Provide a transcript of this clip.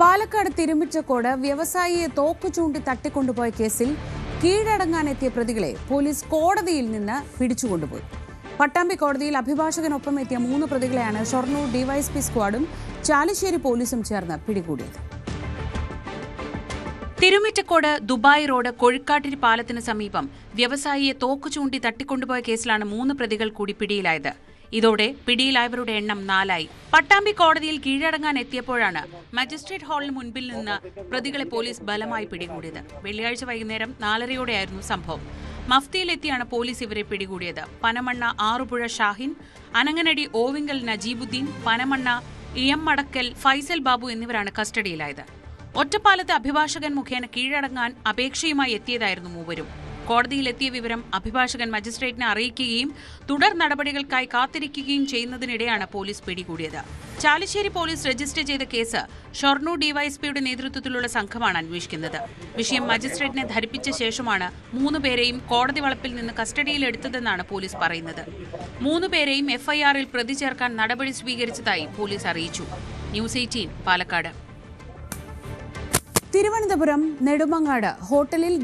പാലക്കാട് തിരുമിറ്റക്കോട് വ്യവസായിയെ തോക്കു ചൂണ്ടി തട്ടിക്കൊണ്ടുപോയ കേസിൽ കീഴടങ്ങാനെത്തിയ പ്രതികളെ പോലീസ് കോടതിയിൽ നിന്ന് പിടിച്ചുകൊണ്ടുപോയി. പട്ടാമ്പി കോടതിയിൽ അഭിഭാഷകനൊപ്പം എത്തിയ മൂന്ന് പ്രതികളെയാണ് ഷൊർണൂർ ഡിവൈഎസ്പി സ്ക്വാഡും ചാലിശ്ശേരി പോലീസും ചേർന്ന് പിടികൂടിയത്. തിരുമിറ്റക്കോട് ദുബായ് റോഡ് കൊഴുക്കാട്ടിരി പാലത്തിന് സമീപം വ്യവസായിയെ തോക്കു ചൂണ്ടി തട്ടിക്കൊണ്ടുപോയ കേസിലാണ് മൂന്ന് പ്രതികൾ കൂടി പിടിയിലായത്. ഇതോടെ പിടിയിലായവരുടെ എണ്ണം നാലായി. പട്ടാമ്പി കോടതിയിൽ കീഴടങ്ങാൻ എത്തിയപ്പോഴാണ് മജിസ്ട്രേറ്റ് ഹാളിന് മുൻപിൽ നിന്ന് പ്രതികളെ പോലീസ് ബലമായി പിടികൂടിയത്. വെള്ളിയാഴ്ച വൈകുന്നേരം നാലരയോടെയായിരുന്നു സംഭവം. മഫ്തിയിലെത്തിയാണ് പോലീസ് ഇവരെ പിടികൂടിയത്. പനമണ്ണ ആറുപുഴ ഷാഹിൻ അനങ്ങനടി ഓവിങ്കൽ നജീബുദ്ദീൻ പനമണ്ണ ഇയം മടക്കൽ ഫൈസൽ ബാബു എന്നിവരാണ് കസ്റ്റഡിയിലായത്. ഒറ്റപ്പാലത്ത് അഭിഭാഷകൻ മുഖേന കീഴടങ്ങാൻ അപേക്ഷയുമായി എത്തിയതായിരുന്നു മൂവരും. കോടതിയിലെത്തിയ വിവരം അഭിഭാഷകൻ മജിസ്ട്രേറ്റിനെ അറിയിക്കുകയും തുടർ നടപടികൾക്കായി കാത്തിരിക്കുകയും ചെയ്യുന്നതിനിടെയാണ് പോലീസ് പിടികൂടിയത്. ചാലിശ്ശേരി പോലീസ് രജിസ്റ്റർ ചെയ്ത കേസ് ഷൊർണൂർ ഡിവൈഎസ്പിയുടെ നേതൃത്വത്തിലുള്ള സംഘമാണ് അന്വേഷിക്കുന്നത്. വിഷയം മജിസ്ട്രേറ്റിനെ ധരിപ്പിച്ച ശേഷമാണ് മൂന്നുപേരെയും കോടതി വളപ്പിൽ നിന്ന് കസ്റ്റഡിയിലെടുത്തതെന്നാണ് പോലീസ് പറയുന്നത്. മൂന്നുപേരെയും എഫ്ഐആറിൽ പ്രതി ചേർക്കാൻ നടപടി സ്വീകരിച്ചതായി പോലീസ് അറിയിച്ചു. News Eighteen Palakkad. Thiruvananthapuram Nedumangad ഹോട്ടലിൽ